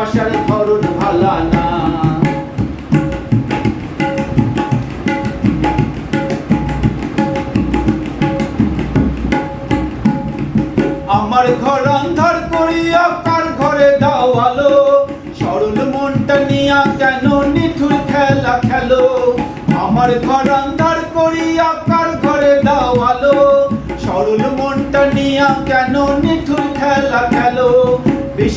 ভালোবাসার ধরন ভালা না আমার ঘর অন্ধার করিয়া কার ঘরে দাও আলো? সরল মনটা নিয়া কেন নিঠুর খেলা খেলো? আমার ঘর অন্ধার করিয়া কার ঘরে দাও আলো? সরল মনটা নিয়া কেন নিঠুর খেলা খেলো? বিষ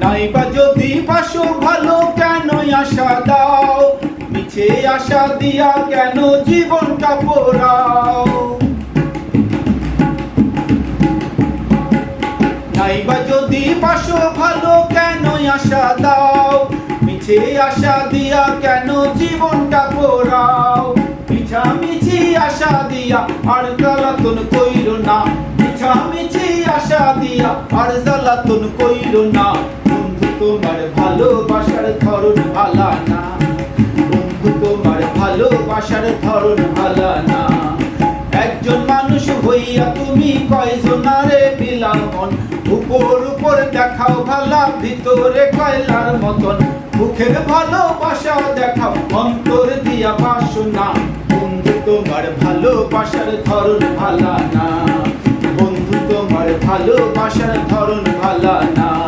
নাইবা যদি পাশো ভালো কেন আশা দাও? মিছে আশা দিয়া কেন জীবনটা পোড়াও? নাইবা যদি পাশো ভালো কেন আশা দাও? মিছে আশা দিয়া কেন জীবনটা পোড়াও মিছামিছি আশা দিয়া আর জ্বালাতন কইর না। মিছামিছি আশা দিয়া আর জ্বালাতন কইর না। বন্ধু, তোমার ভালোবাসার ধরন ভালা না। বন্ধু, তোমার ভালোবাসার ধরন ভালা না। একজন মানুষ হইয়া তুমি কয়জনারে বিলাম মন উপর উপর দেখাও ভালা, ভিতরে কয়লার মতন। ভালোবাসা দেখা অন্তর দিয়া বাসনা বন্ধু, তোমার ভালোবাসার ধরন ভালা না। বন্ধু, তোমার ভালোবাসার ধরন ভালা না।